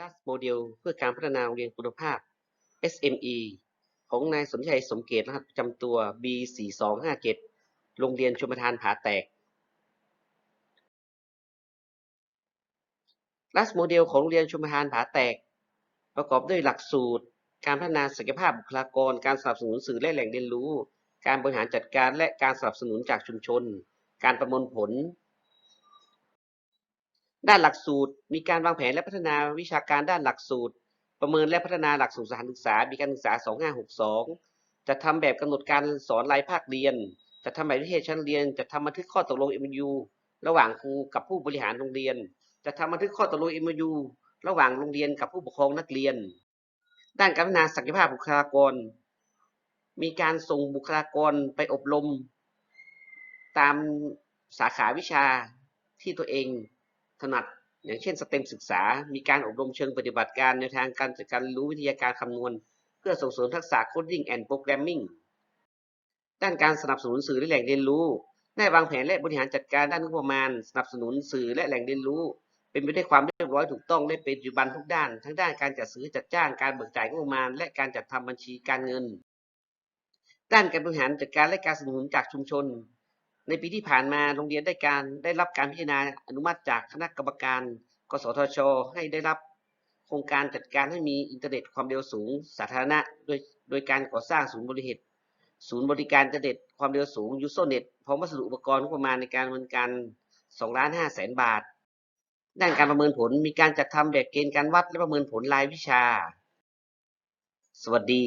รัสโมเดลเพื่อการพัฒนาโรงเรียนคุณภาพ SME ของนายสมชัยสมเกตรหัสประจำตัว B4257 โรงเรียนชมประทานผาแตกรัสโมเดลของโรงเรียนชมประทานผาแตก ประกอบด้วยหลักสูตร การพัฒนาศักยภาพบุคลากร การสนับสนุนสื่อและแหล่งเรียนรู้ การบริหารจัดการและการสนับสนุนจากชุมชน การประมวลผล ด้านหลักสูตร มีการวางแผนและพัฒนาวิชาการด้านหลักสูตร ประเมินและพัฒนาหลักสูตรสถานศึกษามีการศึกษา 2562จัดทำแบบกำหนดการสอนรายภาคเรียนจัดทำแบบวิเทศชั้นเรียนจัดทำบันทึกข้อตกลง MOU ระหว่างครูกับผู้บริหารโรงเรียนจัดทำบันทึกข้อตกลง MOU ระหว่างโรงเรียนกับผู้ปกครองนักเรียน ด้านการพัฒนาศักยภาพบุคลากร มีการส่งบุคลากรไปอบรม ตามสาขาวิชาที่ตัวเอง ถนัด อย่างเช่นสเต็มศึกษา มีการอบรมเชิงปฏิบัติการในทางการจัดการรู้วิทยาการคำนวณ เพื่อส่งเสริมทักษะ Coding and Programming ด้านการสนับสนุนสื่อและแหล่งเรียนรู้ ได้วางแผนและบริหารจัดการด้านงบประมาณ สนับสนุนสื่อและแหล่งเรียนรู้ เป็นไปด้วยความเรียบร้อยถูกต้องและเป็นปัจจุบันทุกด้าน ทั้งด้านการจัดซื้อจัดจ้าง การเบิกจ่ายงบประมาณ และการจัดทำบัญชีการเงิน ด้านการบริหารจัดการและการสนับสนุนจากชุมชน ในปีที่ผ่านมาโรงเรียนได้การได้รับการพิจารณาอนุมัติจากคณะกรรมการ กสทช ให้ได้รับโครงการจัดการให้มีอินเทอร์เน็ตความเร็วสูงสาธารณะ โดยโดยการก่อสร้างศูนย์บริเหตุศูนย์บริการอินเทอร์เน็ตความเร็วสูงยูโซเน็ตพร้อมวัสดุอุปกรณ์ประมาณในการดำเนินการ2ล้าน5แสนบาท ด้านการประเมินผลมีการจัดทำแบบเกณฑ์การวัดและประเมินผลรายวิชา สวัสดี